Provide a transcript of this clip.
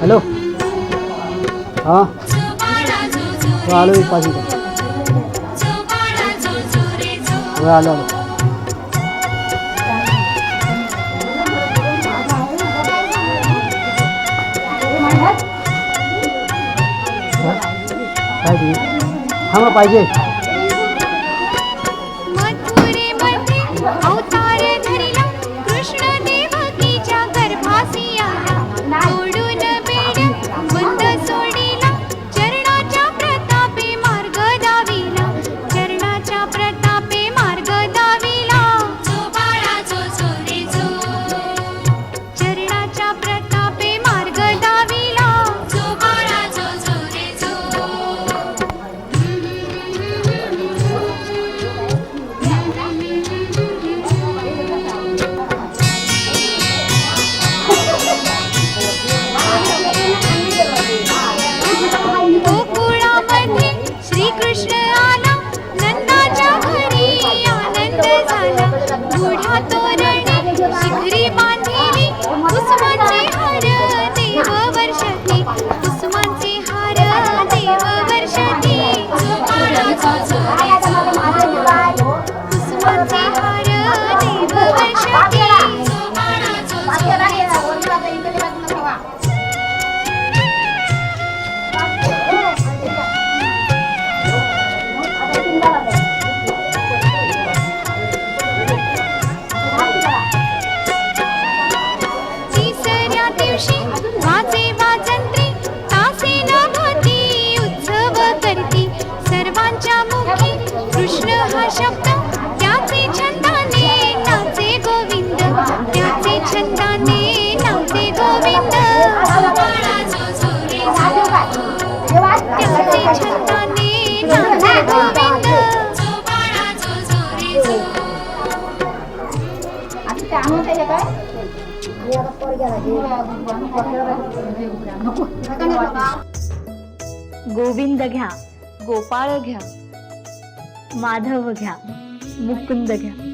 Hello. हां. आलो एक पाच मिनिटं. आलो आलो. हां पाहिजे. शब्द त्याचे छंदाने नाचे गोविंद त्याचे छंदाने नाचे गोविंद. त्याचे छंदाने नाचे गोविंद. गोविंद घ्या गोपाळ घ्या. माधव घ्या मुकुंद घ्या.